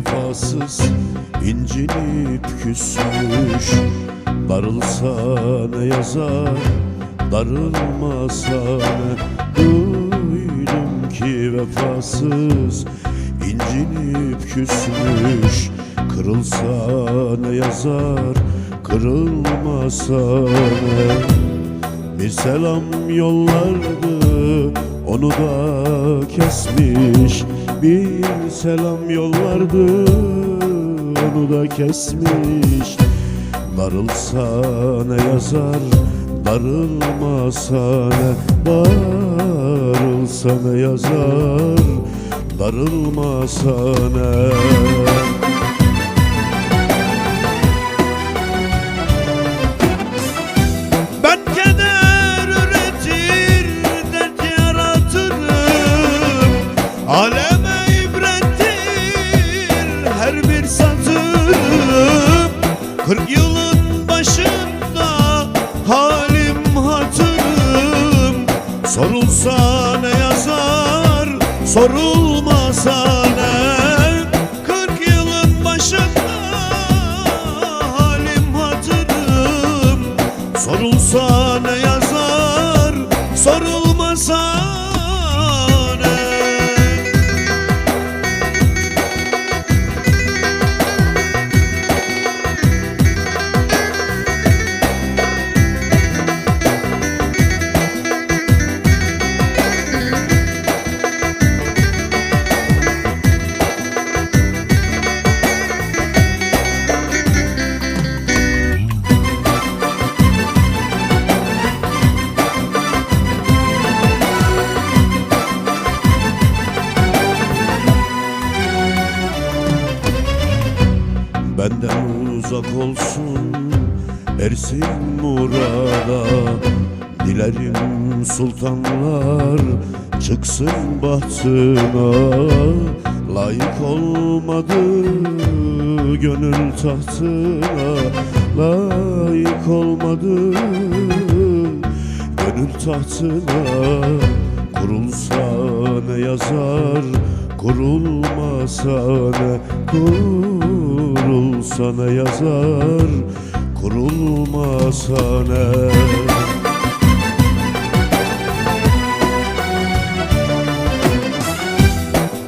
vefasız incinip küsmüş Darılsa ne yazar darılmasa ne Duydum ki vefasız incinip küsmüş Kırılsa ne yazar kırılmasa ne bir selam yollardı onu da kesmiş Bir selam yollardı onu da kesmiş. Darılsa ne yazar darılmasa ne Darılsa ne yazar darılmasa ne sorulmasa ne? Kırk yılın başında halim hatırım. Sorulsa ne yazar, Benden uzak olsun ersin murada Dilerim sultanlar çıksın bahtına. Layık olmadı gönül tahtına. Layık olmadı gönül tahtına. Kurulsa ne yazar kurulmasa ne kurulmasa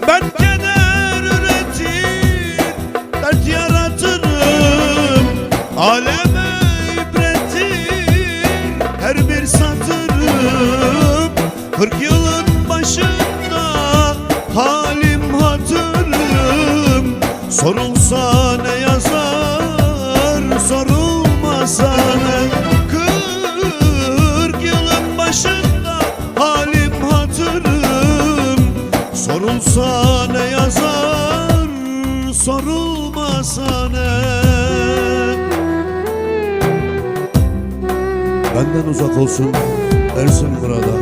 Ben keder üretir, dert yaratırım. Aleme ibrettir her bir satırım. Kırk yılın sorulmasa ne? Benden uzak olsun Ersin burada.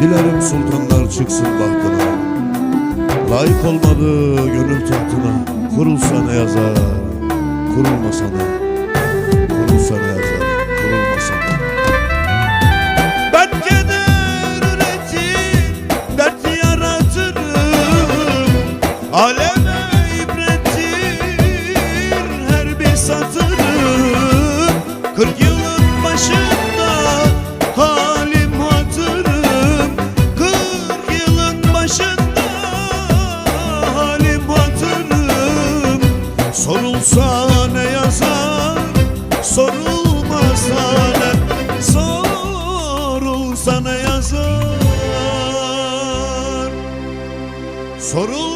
Dilerim sultanlar çıksın bahtına. Layık olmadı gönül tahtına. Kurulsa ne yazar, kurulmasa ne? Kurulsa ne yazar, kurulmasa Ben keder dert yaratırım. Aleme sorulmasa ne Sorulsa ne yazar, sorulmasa